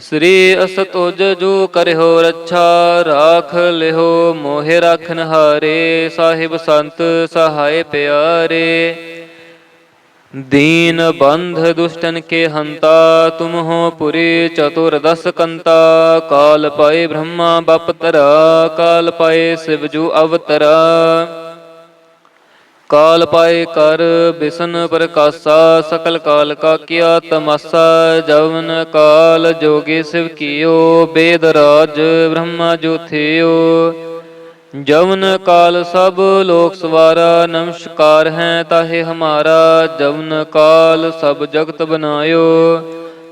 ਸ੍ਰੀ ਅਸਤੁਜ ਜੋ ਕਰਿਓ ਰੱਛਾ, ਰਾਖ ਲਿਓ ਮੋਹਿ ਰਖਨ ਹਾਰੇ, ਸਾਹਿਬ ਸੰਤ ਸਹਾਇ ਪਿਆਰੇ। ਦੀਨ ਬੰਧ ਦੁਸ਼ਟਨ ਕੇ ਹੰਤਾ, ਤੁਮ ਹੋ ਪੁਰੀ ਚਤੁਰ ਦਸ ਕੰਤਾ। ਕਾਲ ਪਾਏ ਬ੍ਰਹਮਾ, ਬਪ ਤਰਾ, ਕਾਲ ਪਾਏ ਸਿਵ ਅਵਤਰਾ। ਕਾਲ ਪਾਏ ਕਰ, ਬਿਸਨ ਪ੍ਰਕਾਸ਼ਾ, ਸਕਲ ਕਾਲ ਕਾ ਕਿਆ ਤਮਸਾ, ਜਵਨ ਕਾਲ ਜੋਗੇ ਸਿਵ ਕੀਓ, ਬੇਦ ਰਾਜ ਬ੍ਰਹਮਾ ਜੋਥਿਓ। ਜਵਨ ਕਾਲ ਸਭ ਲੋਕ ਸਵਾਰਾ, ਨਮਸਕਾਰ ਹੈ ਤਾਹੇ ਹਮਾਰਾ, ਜਵਨ ਕਾਲ ਸਭ ਜਗਤ ਬਨਾਇਓ।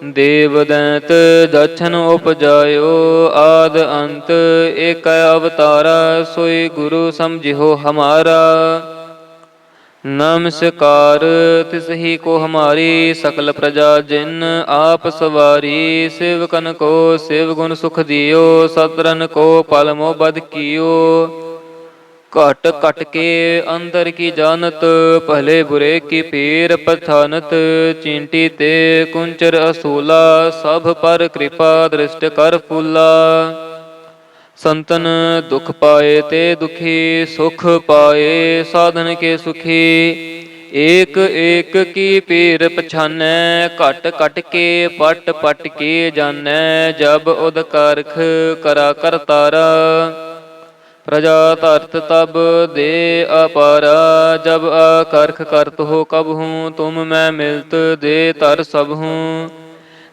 ਦੇਵ ਦੈਂਤ ਦਛਨ ਉਪਜਾਇਓ, ਆਦ ਅੰਤ ਏਕ ਅਵਤਾਰਾ, ਸੋਈ ਗੁਰੂ ਸਮਝਿਓ ਹਮਾਰਾ। ਨਮਸਕਾਰ ਤਿਸ ਹੀ ਕੋ ਹਮਾਰੀ ਸਕਲ ਪ੍ਰਜਾ ਜਿਨ ਆਪ ਸਵਾਰੀ, ਸਿਵਕਨ ਕੋ ਸਿਵ ਗੁਣ ਸੁਖ ਦਿਓ ਸਤਰਨ ਕੋ ਪਲ ਮੋ ਬਦ ਕੀਓ। ਘਟ ਘਟ ਕੇ ਅੰਦਰ ਕੀ ਜਾਣਤ, ਭਲੇ ਬੁਰੇ ਕੀ ਪੀਰ ਪਥਾਨਤ ਚਿੰਟੀ ਤੇ ਕੁੰਚਰ ਅਸੂਲਾ, ਸਭ ਪਰ ਕਿਰਪਾ ਦ੍ਰਿਸ਼ਟ ਕਰ ਫੁੱਲਾ। ਸੰਤਨ ਦੁਖ ਪਾਏ ਤੇ ਦੁਖੀ, ਸੁਖ ਪਾਏ ਸਾਧਨ ਕੇ ਸੁਖੀ। ਏਕ ਏਕ ਕੀ ਪੀਰ ਪਛਾਨੈ, ਘਟ ਘਟ ਕੇ, ਪਟ ਪਟ ਕੇ ਜਾਣੈ, ਜਬ ਉਦਕਾਰਖ ਕਰਾ ਕਰਤਾਰਾ ਪ੍ਰਜਾ ਤਰਤ ਤਬ ਦੇ ਅਪਾਰਾ, ਜਬ ਆਕਰਖ ਕਰਤ ਹੋ ਕਬ ਹੂੰ, ਤੁਮ ਮੈਂ ਮਿਲਤ ਦੇ ਤਰ ਸਭ ਹੂੰ।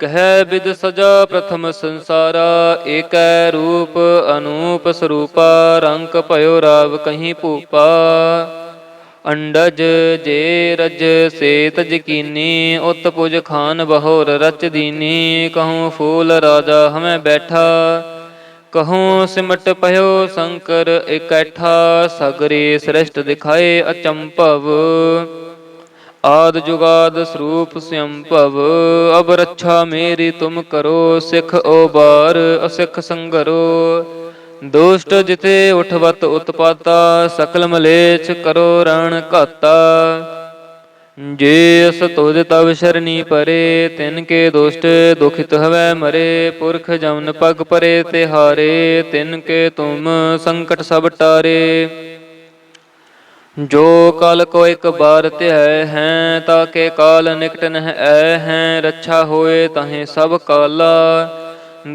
ਕਹਿ ਬਿਦ ਸਜਾ ਪ੍ਰਥਮ ਸੰਸਾਰਾ, ਏਕੈ ਰੂਪ ਅਨੂਪ ਸਰੂਪਾ, ਰੰਕ ਭਇਓ ਰਾਵ ਕਹੀਂ ਭੂਪਾ। ਅੰਡਜ ਜੇ ਰਜ ਸੇ ਤਜ ਕੀਨੀ ਉਤ ਪੁਜ ਖਾਨ ਬਹੋਰ ਰਚ ਦੀਨੀ, ਕਹੂੰ ਫੂਲ ਰਾਜਾ ਹਮੈ ਬੈਠਾ। ਕਹੂੰ ਸਿਮਟ ਪਇਓ ਸ਼ੰਕਰ ਇਕੈਠਾ, ਸਗਰੇ ਸ੍ਰਿਸ਼ਟ ਦਿਖਾਏ ਅਚੰਭਵ। ਆਦ ਜੁਗਾਦ ਸਰੂਪ ਸੰਭਵ ਅਬ ਰੱਛਾ ਮੇਰੀ ਤੁਮ ਕਰੋ, ਸਿਖ ਓਬਾਰ ਅਸਿਖ ਸੰਗਰੋ। ਦੁਸ਼ਟ ਜਿਤੇ ਉਠਵਤ ਉਤਪਾਤਾ, ਸਕਲ ਮਲੇਛ ਕਰੋ ਰਣ ਘਾਤਾ। ਜੇ ਅਸ ਤੁਧ ਤਵ ਸ਼ਰਨੀ ਪਰੇ, ਤਿਨ ਕੇ ਦੁਸ਼ਟ ਦੁਖਿਤ ਹਵੈ ਮਰੇ। ਪੁਰਖ ਜਮਨ ਪਗ ਪਰੇ ਤੇ ਹਾਰੇ ਤਿਨ ਕੇ ਤੁਮ ਸੰਕਟ ਸਭ ਟਾਰੇ। ਜੋ ਕਲ ਕੋ ਇੱਕ ਬਾਰ ਧਿਐ ਹੈ ਤਾਂ ਕੇ ਕਾਲ ਨਿਕਟ ਨਹਿ ਐ ਹੈ, ਰੱਛਾ ਹੋਏ ਤਹੇ ਸਭ ਕਾਲਾ।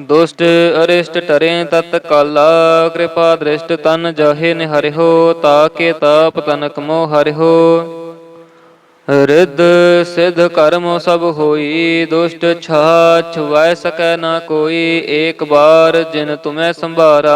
ਦੁਸ਼ਟ ਅਰਿਸ਼ਟ ਟਰੇ ਤਤ ਕਾਲਾ, ਕਿਰਪਾ ਦ੍ਰਿਸ਼ਟ ਤਨ ਜਾਹੇ ਨਿਹਰਿਓ ਤਾ ਕੇ ਤਾਪ ਤਨਕ ਮੋਹ ਹਰਿਓ ਰਿੱਧ ਸਿਧ ਕਰਮ ਸਭ ਹੋਈ, ਦੁਸ਼ਟ ਛਾਛ ਵੈ ਸਕੈ ਨਾ ਕੋਈ, ਏਕ ਬਾਰ ਜਿਨ ਤੁਮੈ ਸੰਭਾਰਾ।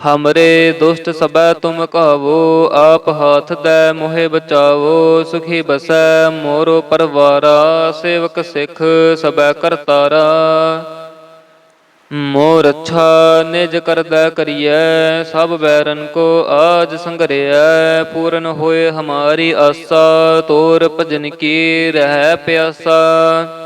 ਹਮਰੇ ਦੁਸ਼ਟ ਸਬੈ ਤੁਮ ਕਹਵੋ ਆਪ ਹਾਥ ਦੈ ਮੋਹਿ ਬਚਾਵੋ ਸੁਖੀ ਬਸੈ ਮੋਰੋ ਪਰਵਾਰਾ ਸੇਵਕ ਸਿੱਖ ਸਬੈ ਕਰਤਾਰਾ ਮੋਰ ਅੱਛਾ ਨਿਜ ਕਰਦਾ ਕਰੀਐ ਸਭ ਬੈਰਨ ਕੋ ਆਜ ਸੰਗਰਿਐ ਪੂਰਨ ਹੋਏ ਹਮਾਰੀ ਆਸਾ ਤੋਰ ਭਜਨ ਕੀ ਰਹਿ ਪਿਆਸਾ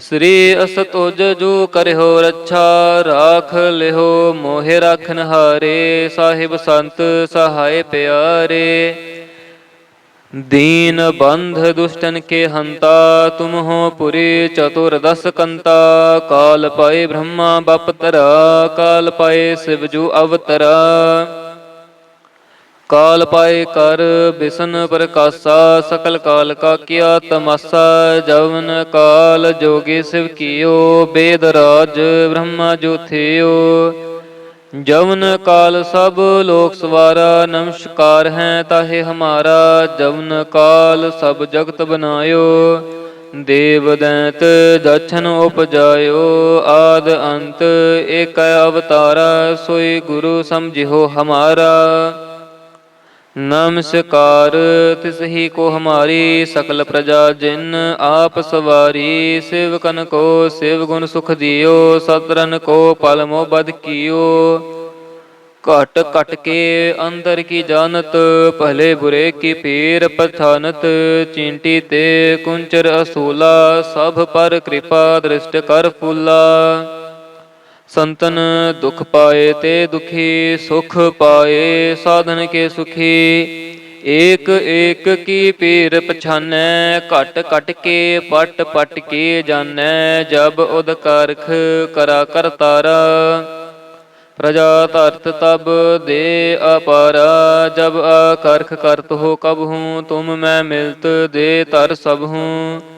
ਸ੍ਰੀ ਅਸਤੁਜ ਜੋ ਕਰਿਓ ਰੱਛਾ, ਰਾਖ ਲਿਓ ਮੋਹਿ ਰਖਨ ਹਾਰੇ, ਸਾਹਿਬ ਸੰਤ ਸਹਾਇ ਪਿਆਰੇ। ਦੀਨ ਬੰਧ ਦੁਸ਼ਟਨ ਕੇ ਹੰਤਾ, ਤੁਮ ਹੋ ਪੁਰੀ ਚਤੁਰ ਦਸ ਕੰਤਾ। ਕਾਲ ਪਾਏ ਬ੍ਰਹਮਾ ਬਪਤਰਾ ਕਾਲ ਪਾਏ ਸਿਵ ਜੂ ਅਵਤਰਾ। ਕਾਲ ਪਾਏ ਕਰ, ਬਿਸ਼ਨ ਪ੍ਰਕਾਸ਼ਾ, ਸਕਲ ਕਾਲ ਕਾ ਕੀਆ ਤਮਾਸਾ, ਜਵਨ ਕਾਲ ਜੋਗੀ ਸਿਵ ਕੀਓ, ਬੇਦ ਰਾਜ ਬ੍ਰਹਮਾ ਜੋਥਿਓ। ਜਵਨ ਕਾਲ ਸਭ ਲੋਕ ਸਵਾਰਾ, ਨਮਸਕਾਰ ਹੈ ਤਾਹੇ ਹਮਾਰਾ, ਜਵਨ ਕਾਲ ਸਭ ਜਗਤ ਬਨਾਇਓ। ਦੇਵ ਦੈਂਤ ਦਛਨ ਉਪਜਾਇਓ, ਆਦ ਅੰਤ ਏਕ ਅਵਤਾਰਾ, ਸੋਈ ਗੁਰੂ ਸਮਝਿਓ ਹਮਾਰਾ। ਨਮਸਕਾਰ ਤਿਸ ਹੀ ਕੋ ਹਮਾਰੀ ਸਕਲ ਪ੍ਰਜਾ ਜਿਨ ਆਪ ਸਵਾਰੀ, ਸਿਵਕਨ ਕੋ ਸਿਵ ਗੁਣ ਸੁਖ ਦਿਓ, ਸਤਰਨ ਕੋ ਪਲ ਮੋ ਬਦ ਕੀਓ। ਘਟ ਘਟ ਕੇ ਅੰਦਰ ਕੀ ਜਾਣਤ, ਭਲੇ ਬੁਰੇ ਕੀ ਪੀਰ ਪਥਾਨਤ ਚਿੰਟੀ ਤੇ ਕੁੰਚਰ ਅਸੂਲਾ, ਸਭ ਪਰ ਕਿਰਪਾ ਦ੍ਰਿਸ਼ਟ ਕਰ ਫੁੱਲਾ। ਸੰਤਨ ਦੁਖ ਪਾਏ ਤੇ ਦੁਖੀ, ਸੁਖ ਪਾਏ ਸਾਧਨ ਕੇ ਸੁਖੀ। ਏਕ ਏਕ ਕੀ ਪੀਰ ਪਛਾਨੈ, ਘਟ ਘਟ ਕੇ, ਪਟ ਪਟ ਕੇ ਜਾਣੈ ਜਬ ਉਦ ਕਰਾ ਕਰਤਾਰਾ ਪ੍ਰਜਾ ਧਰਤ ਤਬ ਦੇ ਅਪਾਰਾ, ਜਬ ਅਕਰਖ ਕਰਤ ਹੋ ਕਬ ਹੂੰ, ਤੁਮ ਮੈਂ ਮਿਲਤ ਦੇ ਤਰ ਸਭ ਹੂੰ।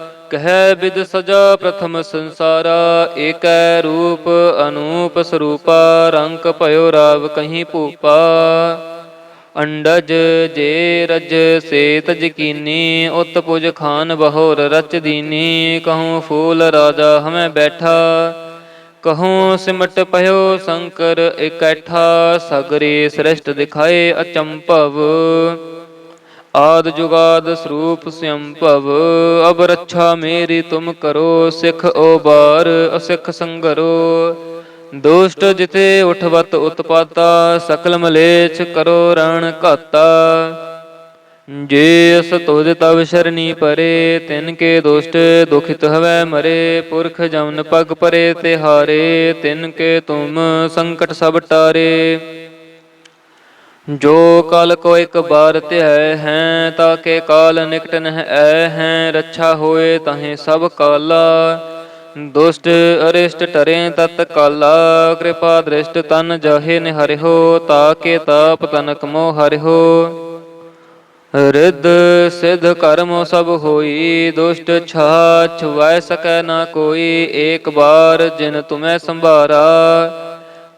ਕਹਿ ਬਿਦ ਸਜਾ ਪ੍ਰਥਮ ਸੰਸਾਰਾ, ਏਕੈ ਰੂਪ ਅਨੂਪ ਸਰੂਪਾ, ਰੰਕ ਭਇਓ ਰਾਵ ਕਹੀਂ ਭੂਪਾ। ਅੰਡਜ ਜੇ ਰਜ ਸੇ ਤਜ ਕੀਨੀ ਉਤ ਪੁਜ ਖਾਨ ਬਹੋਰ ਰਚ ਦੀਨੀ, ਕਹੂੰ ਫੂਲ ਰਾਜਾ ਹਮੈ ਬੈਠਾ। ਕਹੂੰ ਸਿਮਟ ਭਇਓ ਸ਼ੰਕਰ ਇਕੈਠਾ, ਸਗਰੇ ਸ੍ਰਿਸ਼ਟ ਦਿਖਾਏ ਅਚੰਭਵ। ਆਦ ਜੁਗਾਦ ਸਰੂਪ ਸੰਭਵ ਅਬ ਰੱਛਾ ਮੇਰੀ ਤੁਮ ਕਰੋ, ਸਿੱਖ ਓਬਾਰ ਅਸਿੱਖ ਸੰਗਰੋ। ਦੁਸ਼ਟ ਜਿਤੇ ਉਠਵਤ ਉਤਪਾਤਾ, ਸਕਲ ਮਲੇਛ ਕਰੋ ਰਣ ਘਾਤਾ। ਜੇ ਅਸ ਤੁਜ ਤਵ ਸ਼ਰਨੀ ਪਰੇ, ਤਿਨ ਕੇ ਦੁਸ਼ਟ ਦੁਖਿਤ ਹਵੈ ਮਰੇ। ਪੁਰਖ ਜਮਨ ਪਗ ਪਰੇ ਤੇ ਹਾਰੇ ਤਿਨ ਕੇ ਤੁਮ ਸੰਕਟ ਸਭ ਟਾਰੇ। ਜੋ ਕਲ ਕੋ ਇੱਕ ਬਾਰ ਧਿਆਇ ਹੈ, ਤਾਂ ਕੇ ਕਾਲ ਨਿਕਟ ਨਹਿ ਐ ਹੈ, ਰੱਛਾ ਹੋਏ ਤਹੇ ਸਭ ਕਾਲਾ। ਦੁਸ਼ਟ ਅਰਿਸ਼ਟ ਟਰੇ ਤਤ ਕਾਲਾ, ਕਿਰਪਾ ਦ੍ਰਿਸ਼ਟ ਤਨ ਜਾਹੇ ਨਿਹਰਿਓ ਤਾ ਕੇ ਤਾਪ ਤਨਕ ਮੋ ਹਰਿਓ ਰਿੱਧ ਸਿਧ ਕਰਮ ਸਭ ਹੋਈ, ਦੁਸ਼ਟ ਛਾਛ ਵੈ ਸਕੈ ਨਾ ਕੋਈ, ਏਕ ਬਾਰ ਜਿਨ ਤੁਮੈ ਸੰਭਾਰਾ।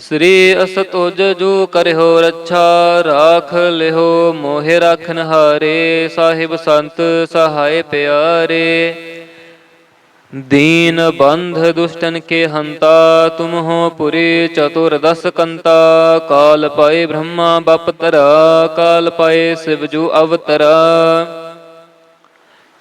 ਸ੍ਰੀ ਅਸਤੁਜ ਜੋ ਕਰਿਓ ਰੱਛਾ, ਰਾਖ ਲਿਓ ਮੋਹਿ ਰਖਨ ਹਾਰੇ, ਸਾਹਿਬ ਸੰਤ ਸਹਾਇ ਪਿਆਰੇ। ਦੀਨ ਬੰਧ ਦੁਸ਼ਟਨ ਕੇ ਹੰਤਾ, ਤੁਮ ਹੋ ਪੁਰੇ ਚਤੁਰ ਦਸ ਕੰਤਾ। ਕਾਲ ਪਾਏ ਬ੍ਰਹਮਾ, ਬਪ ਤਰਾ, ਕਾਲ ਪਾਏ ਸਿਵ ਅਵਤਰਾ।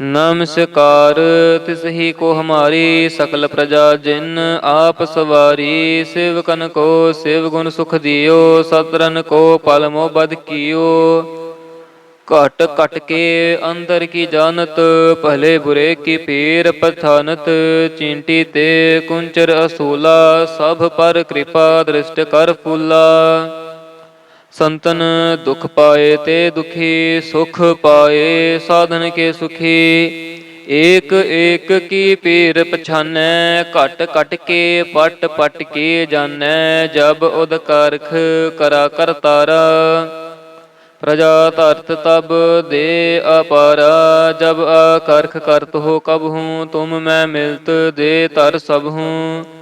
ਨਮਸਕਾਰ ਤਿਸ ਹੀ ਕੋ ਹਮਾਰੀ ਸਕਲ ਪ੍ਰਜਾ ਜਿਨ ਆਪ ਸਵਾਰੀ, ਸਿਵਕਨ ਕੋ ਸਿਵ ਗੁਣ ਸੁਖ ਦਿਓ, ਸਤਰਨ ਕੋ ਪਲ ਮੋ ਬਦ ਕੀਓ। ਘਟ ਘਟ ਕੇ ਅੰਦਰ ਕੀ ਜਾਣਤ, ਭਲੇ ਬੁਰੇ ਕੀ ਪੀਰ ਪਛਾਨਤ, ਚਿੰਟੀ ਤੇ ਕੁੰਚਰ ਅਸੂਲਾ, ਸਭ ਪਰ ਕਿਰਪਾ ਦ੍ਰਿਸ਼ਟ ਕਰ ਫੂਲਾ। ਸੰਤਨ ਦੁਖ ਪਾਏ ਤੇ ਦੁਖੀ, ਸੁਖ ਪਾਏ ਸਾਧਨ ਕੇ ਸੁਖੀ। ਏਕ ਏਕ ਕੀ ਪੀਰ ਪਛਾਨੈ, ਘਟ ਘਟ ਕੇ, ਪਟ ਪਟ ਕੇ ਜਾਣੈ ਜਬ ਉਦ ਕਰਖ ਕਰਾ ਕਰਤਾਰਾ ਪ੍ਰਜਾ ਤਰਤ ਤਬ ਦੇ ਅਪਾਰਾ, ਜਬ ਅਕਰਖ ਕਰਤ ਹੋ ਕਬ ਹੂੰ, ਤੁਮ ਮੈਂ ਮਿਲਤ ਦੇ ਤਰ ਸਭ ਹੂੰ।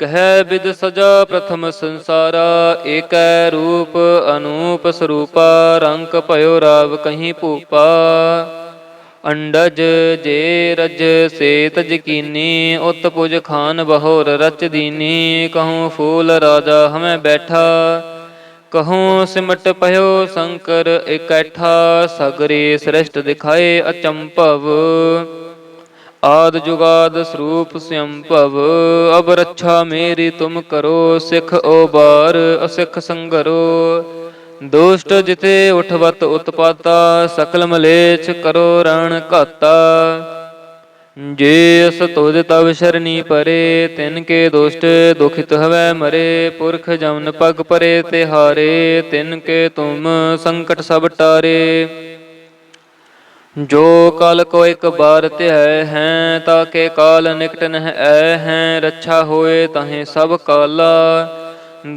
ਕਹਿ ਬਿਦ ਸਜਾ ਪ੍ਰਥਮ ਸੰਸਾਰਾ, ਏਕੈ ਰੂਪ ਅਨੂਪ ਸਰੂਪਾ, ਰੰਕ ਭਇਓ ਰਾਵ ਕਹੀਂ ਭੂਪਾ। ਅੰਡਜ ਜੇ ਰਜ ਸੇ ਤਜ ਕੀਨੀ ਉਤ ਪੁਜ ਖਾਨ ਬਹੋਰ ਰਚ ਦੀਨੀ, ਕਹੂੰ ਫੂਲ ਰਾਜਾ ਹਮੈ ਬੈਠਾ। ਕਹੂੰ ਸਿਮਟ ਭਇਓ ਸ਼ੰਕਰ ਇਕੈਠਾ, ਸਗਰੇ ਸ੍ਰਿਸ਼ਟ ਦਿਖਾਏ ਅਚੰਭਵ। ਆਦ ਜੁਗਾਦ ਸਰੂਪ ਸੰਭਵ ਅਬ ਰੱਛਾ ਮੇਰੀ ਤੁਮ ਕਰੋ, ਸਿਖ ਓਬਾਰ ਅਸਿਖ ਸੰਗਰੋ। ਦੁਸ਼ਟ ਜਿਤੇ ਉਠਵਤ ਉਤਪਾਤਾ, ਸਕਲ ਮਲੇਛ ਕਰੋ ਰਣ ਘਾਤਾ। ਜੇ ਅਸ ਤੁਧ ਤਵ ਸ਼ਰਨੀ ਪਰੇ, ਤਿਨ ਕੇ ਦੁਸ਼ਟ ਦੁਖਿਤ ਹਵੈ ਮਰੇ। ਪੁਰਖ ਜਮਨ ਪਗ ਪਰੇ ਤੇ ਹਾਰੇ ਤਿਨ ਕੇ ਤੁਮ ਸੰਕਟ ਸਭ ਟਾਰੇ। ਜੋ ਕਲ ਕੋ ਇੱਕ ਬਾਰ ਧਿਆਇ ਹੈ, ਤਾਂ ਕੇ ਕਾਲ ਨਿਕਟ ਨਹਿ ਐ ਹੈ, ਰੱਛਾ ਹੋਏ ਤਹੇ ਸਭ ਕਾਲਾ।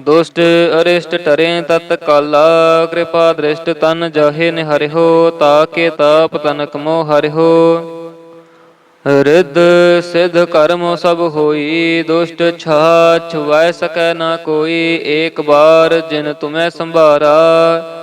ਦੁਸ਼ਟ ਅਰਿਸ਼ਟ ਟਰੇ ਤਤ ਕਾਲਾ, ਕਿਰਪਾ ਦ੍ਰਿਸ਼ਟ ਤਨ ਜਾਹੇ ਨਿਹਰਿਓ ਤਾ ਕੇ ਤਾਪ ਤਨਕ ਮੋ ਹਰਿਓ ਰਿੱਧ ਸਿਧ ਕਰਮ ਸਭ ਹੋਈ, ਦੁਸ਼ਟ ਛਾ ਛੁਵੈ ਸਕੈ ਨਾ ਕੋਈ, ਏਕ ਬਾਰ ਜਿਨ ਤੁਮੈ ਸੰਭਾਰਾ।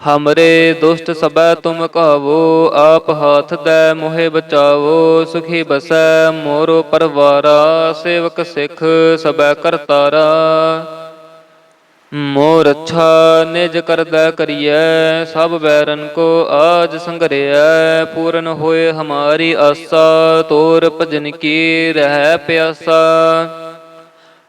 ਹਮਰੇ ਦੁਸ਼ਟ ਸਬੈ ਤੁਮ ਕਹਾਵੋ ਆਪ ਹਾਥ ਦੈ ਮੋਹਿ ਬਚਾਵੋ ਸੁਖੀ ਬਸੈ ਮੋਰੋ ਪਰਵਾਰਾ ਸੇਵਕ ਸਿੱਖ ਸਬੈ ਕਰਤਾਰਾ ਮੋਰ ਅੱਛਾ ਨਿਜ ਕਰਦਾ ਕਰੀਐ ਸਭ ਬੈਰਨ ਕੋ ਆਜ ਸੰਗਰਿਐ ਪੂਰਨ ਹੋਏ ਹਮਾਰੀ ਆਸਾ ਤੋਰ ਭਜਨ ਕੀ ਰਹਿ ਪਿਆਸਾ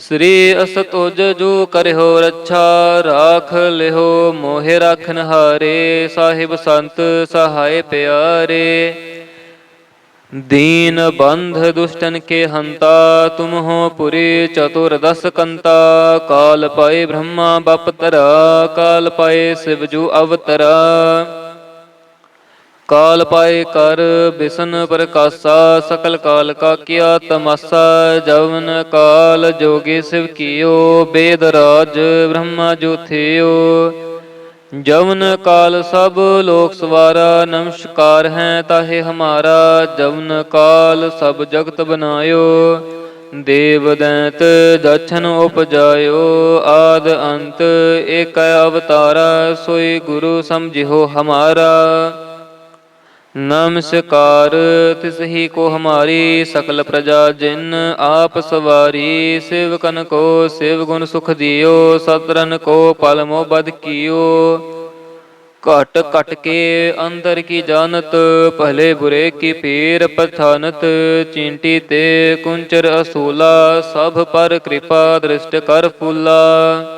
ਸ੍ਰੀ ਅਸਤੁਜ ਜੋ ਕਰਿਓ ਰੱਛਾ, ਰਾਖ ਲਿਓ ਮੋਹਿ ਰਖਨ ਹਾਰੇ, ਸਾਹਿਬ ਸੰਤ ਸਹਾਇ ਪਿਆਰੇ। ਦੀਨ ਬੰਧ ਦੁਸ਼ਟਨ ਕੇ ਹੰਤਾ, ਤੁਮ ਹੋ ਪੁਰੀ ਚਤੁਰ ਦਸ ਕੰਤਾ। ਕਾਲ ਪਾਏ ਬ੍ਰਹਮਾ, ਬਪ ਤਰਾ, ਕਾਲ ਪਾਏ ਸਿਵ ਅਵਤਰਾ। ਕਾਲ ਪਾਏ ਕਰ, ਬਿਸ਼ਨ ਪ੍ਰਕਾਸ਼ਾ, ਸਕਲ ਕਾਲ ਕਾ ਕੀਆ ਤਮਾਸਾ, ਜਵਨ ਕਾਲ, ਜੋਗੀ ਸਿਵ ਕੀਓ, ਬੇਦ ਰਾਜ, ਬ੍ਰਹਮਾ ਜੋਥਿਓ। ਜਵਨ ਕਾਲ ਸਭ ਲੋਕ ਸਵਾਰਾ, ਨਮਸਕਾਰ ਹੈ ਤਾਹੇ ਹਮਾਰਾ। ਜਵਨ ਕਾਲ ਸਭ ਜਗਤ ਬਨਾਇਓ। ਦੇਵ ਦੈਂਤ ਦਛਨ ਉਪਜਾਇਓ। ਆਦ ਅੰਤ ਏਕ ਅਵਤਾਰਾ, ਸੋਈ ਗੁਰੂ ਸਮਝਿਓ ਹਮਾਰਾ। ਨਮਸਕਾਰ ਤਿਸ ਹੀ ਕੋ ਹਮਾਰੀ ਸਕਲ ਪ੍ਰਜਾ ਜਿਨ ਆਪ ਸਵਾਰੀ, ਸਿਵਕਨ ਕੋ ਸਿਵ ਗੁਣ ਸੁਖ ਦਿਓ, ਸਤਰਨ ਕੋ ਪਲ ਮੋ ਬਦ ਕੀਓ। ਘਟ ਘਟ ਕੇ ਅੰਦਰ ਕੀ ਜਾਣਤ, ਭਲੇ ਬੁਰੇ ਕੀ ਪੀਰ ਪਛਾਨਤ, ਚਿੰਟੀ ਤੇ ਕੁੰਚਰ ਅਸੂਲਾ, ਸਭ ਪਰ ਕਿਰਪਾ ਦ੍ਰਿਸ਼ਟ ਕਰ ਫੂਲਾ।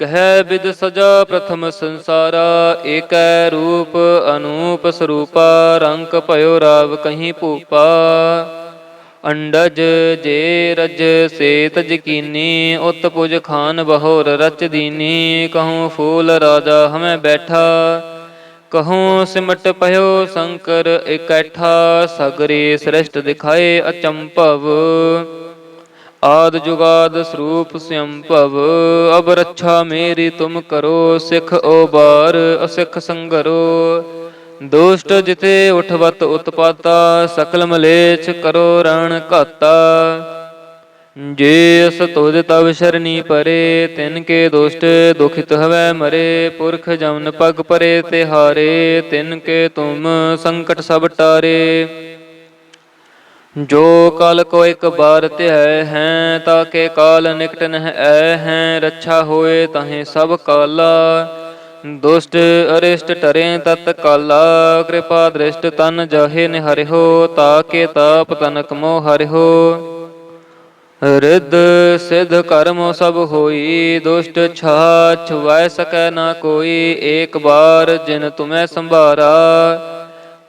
ਕਹਿ ਬਿਦ ਸਜਾ ਪ੍ਰਥਮ ਸੰਸਾਰਾ, ਏਕੈ ਰੂਪ ਅਨੂਪ ਸਰੂਪਾ, ਰੰਕ ਭਇਓ ਰਾਵ ਕਹੀਂ ਭੂਪਾ। ਅੰਡਜ ਜੇ ਰਜ ਸੇ ਤਜ ਕੀਨੀ ਉਤ ਪੁਜ ਖਾਨ ਬਹੋਰ ਰਚ ਦੀਨੀ, ਕਹੂੰ ਫੂਲ ਰਾਜਾ ਹਮੈ ਬੈਠਾ। ਕਹੂੰ ਸਿਮਟ ਪਇਓ ਸ਼ੰਕਰ ਇਕੈਠਾ, ਸਗਰੇ ਸ੍ਰਿਸ਼ਟ ਦਿਖਾਏ ਅਚੰਭਵ। ਆਦ ਜੁਗਾਦ ਸਰੂਪ ਸਿਅੰਭਵ ਅਬ ਰੱਛਾ ਮੇਰੀ ਤੁਮ ਕਰੋ, ਸਿਖ ਓਬਾਰ, ਅਸਿਖ ਸੰਗਰੋ। ਦੁਸ਼ਟ ਜਿਤੇ ਉਠਵਤ ਉਤਪਾਤਾ, ਸਕਲ ਮਲੇਛ ਕਰੋ ਰਣ ਘਾਤਾ। ਜੇ ਅਸ ਤੁਧ ਤਵ ਸ਼ਰਨੀ ਪਰੇ, ਤਿਨ ਕੇ ਦੁਸ਼ਟ ਦੁਖਿਤ ਹਵੈ ਮਰੇ। ਪੁਰਖ ਜਮਨ ਪਗ ਪਰੇ ਤੇ ਹਾਰੇ ਤਿਨ ਕੇ ਤੁਮ ਸੰਕਟ ਸਭ ਟਾਰੇ। ਜੋ ਕਲ ਕੋ ਇਕ ਬਾਰ ਧਿਆਇ ਹੈ, ਤਾਂ ਕੇ ਕਾਲ ਨਿਕਟ ਨਹਿ ਐ ਹੈ, ਰੱਛਾ ਹੋਏ ਤਹੇ ਸਭ ਕਾਲਾ। ਦੁਸ਼ਟ ਅਰਿਸ਼ਟ ਟਰੇ ਤਤ ਕਾਲਾ, ਕਿਰਪਾ ਦ੍ਰਿਸ਼ਟ ਤਨ ਜਾਹੇ ਨਿਹਰਿਓ ਤਾ ਕੇ ਤਾਪ ਤਨਕ ਮੋਹ ਹਰਿਓ ਰਿੱਧ ਸਿਧ ਕਰਮ ਸਭ ਹੋਈ, ਦੁਸ਼ਟ ਛਾ ਛੁਵੈ ਸਕੈ ਨਾ ਕੋਈ, ਏਕ ਬਾਰ ਜਿਨ ਤੁਮੈ ਸੰਭਾਰਾ।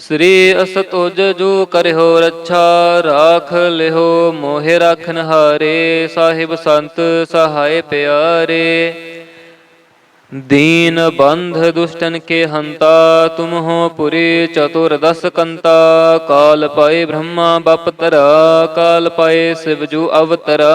ਸ੍ਰੀ ਅਸਤੁਜ ਜੋ ਕਰਿਓ ਰੱਛਾ, ਰਾਖ ਲਿਓ ਮੋਹਿ ਰਖਨ ਹਾਰੇ, ਸਾਹਿਬ ਸੰਤ ਸਹਾਇ ਪਿਆਰੇ। ਦੀਨ ਬੰਧ ਦੁਸ਼ਟਨ ਕੇ ਹੰਤਾ, ਤੁਮ ਹੋ ਪੁਰੇ ਚਤੁਰ ਦਸ ਕੰਤਾ। ਕਾਲ ਪਾਏ ਬ੍ਰਹਮਾ ਬਪਤਰਾ ਕਾਲ ਪਾਏ ਸਿਵ ਜੂ ਅਵਤਰਾ।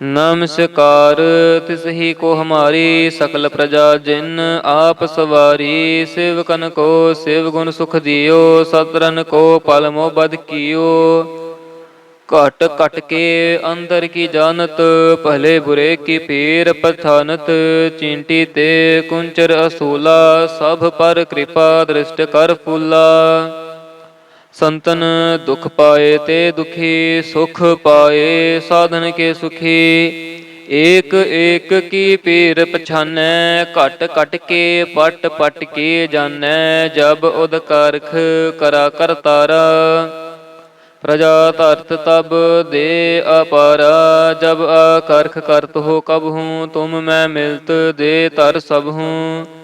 ਨਮਸਕਾਰ ਤਿਸ ਹੀ ਕੋ ਹਮਾਰੀ ਸਕਲ ਪ੍ਰਜਾ ਜਿਨ ਆਪ ਸਵਾਰੀ, ਸਿਵਕਨ ਕੋ ਸਿਵ ਗੁਣ ਸੁਖ ਦਿਓ, ਸਤਰਨ ਕੋ ਪਲ ਮੋ ਬਦ ਕੀਓ। ਘਟ ਘਟ ਕੇ ਅੰਦਰ ਕੀ ਜਾਣਤ, ਭਲੇ ਬੁਰੇ ਕੀ ਪੀਰ ਪਥਾਨਤ ਚਿੰਟੀ ਤੇ ਕੁੰਚਰ ਅਸੂਲਾ, ਸਭ ਪਰ ਕਿਰਪਾ ਦ੍ਰਿਸ਼ਟ ਕਰ ਫੂਲਾ। ਸੰਤਨ ਦੁਖ ਪਾਏ ਤੇ ਦੁਖੀ, ਸੁਖ ਪਾਏ ਸਾਧਨ ਕੇ ਸੁਖੀ। ਏਕ ਏਕ ਕੀ ਪੀਰ ਪਛਾਨੈ, ਘਟ ਘਟ ਕੇ, ਪਟ ਪਟ ਕੇ ਜਾਣੈ ਜਬ ਉਦ ਕਰਖ ਕਰਾ ਕਰਤਾਰਾ ਪ੍ਰਜਾ ਧਰਤ ਤਬ ਦੇ ਅਪਾਰਾ, ਜਬ ਅਕਰਖ ਕਰਤ ਹੋ ਕਬ ਹੂੰ, ਤੁਮ ਮੈਂ ਮਿਲਤ ਦੇ ਤਰ ਸਭ ਹੂੰ।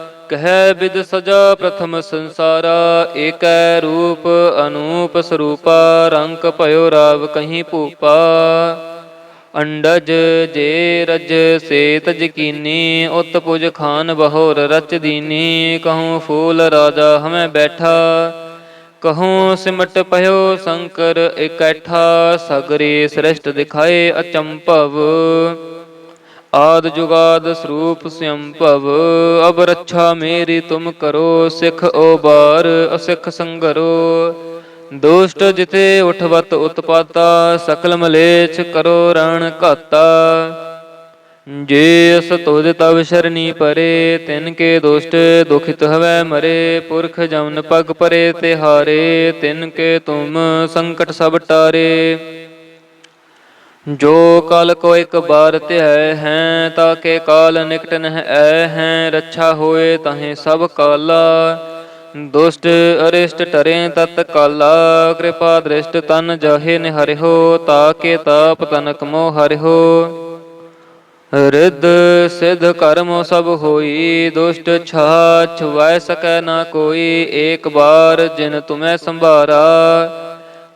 ਕਹਿ ਬਿਦ ਸਜਾ ਪ੍ਰਥਮ ਸੰਸਾਰਾ, ਏਕੈ ਰੂਪ ਅਨੂਪ ਸਰੂਪਾ, ਰੰਕ ਭਇਓ ਰਾਵ ਕਹੀਂ ਭੂਪਾ। ਅੰਡਜ ਜੇ ਰਜ ਸੇ ਤਜ ਕੀਨੀ ਉਤ ਪੁਜ ਖਾਨ ਬਹੋਰ ਰਚ ਦੀਨੀ, ਕਹੂੰ ਫੂਲ ਰਾਜਾ ਹਮੈ ਬੈਠਾ। ਕਹੂੰ ਸਿਮਟ ਭਇਓ ਸ਼ੰਕਰ ਇਕੈਠਾ, ਸਗਰੇ ਸ੍ਰਿਸ਼ਟ ਦਿਖਾਏ ਅਚੰਭਵ। ਆਦ ਜੁਗਾਦ ਸਰੂਪ ਸਿਅੰਭਵ ਅਬ ਰੱਛਾ ਮੇਰੀ ਤੁਮ ਕਰੋ, ਸਿਖ ਬਾਰ ਅਸਿਖ ਸੰਗਰੋ। ਦੁਸ਼ਟ ਜਿਤੇ ਉਠਵਤ ਉਤਪਾਤਾ, ਸਕਲ ਮਲੇਛ ਕਰੋ ਰਣ ਘਾਤਾ। ਜੇ ਅਸ ਤੁਧ ਤਵ ਸ਼ਰਨੀ ਪਰੇ, ਤਿਨ ਕੇ ਦੁਸ਼ਟ ਦੁਖਿਤ ਹਵੈ ਮਰੇ, ਪੁਰਖ ਜਮਨ ਪਗ ਪਰੇ ਤੇ ਹਾਰੇ ਤਿਨ ਕੇ ਤੁਮ ਸੰਕਟ ਸਭ ਟਾਰੇ। ਜੋ ਕਲ ਕੋ ਇਕ ਬਾਰ ਧਿਆਇ ਹੈ, ਤਾਂ ਕੇ ਕਾਲ ਨਿਕਟ ਨਹਿ ਐ ਹੈ, ਰੱਛਾ ਹੋਏ ਤਾਹੇ ਸਭ ਕਾਲਾ। ਦੁਸ਼ਟ ਅਰਿਸ਼ਟ ਟਰੇ ਤਤ ਕਾਲਾ, ਕਿਰਪਾ ਦ੍ਰਿਸ਼ਟ ਤਨ ਜਾਹੇ ਨਿਹਰਿਓ ਤਾਕੇ ਤਾਪ ਤਨਕ ਮੋ ਹਰਿਓ ਰਿੱਧ ਸਿਧ ਕਰਮ ਸਭ ਹੋਈ, ਦੁਸ਼ਟ ਛਾ ਛੁਵੈ ਸਕੈ ਨਾ ਕੋਈ, ਏਕ ਬਾਰ ਜਿਨ ਤੁਮੈ ਸੰਭਾਰਾ।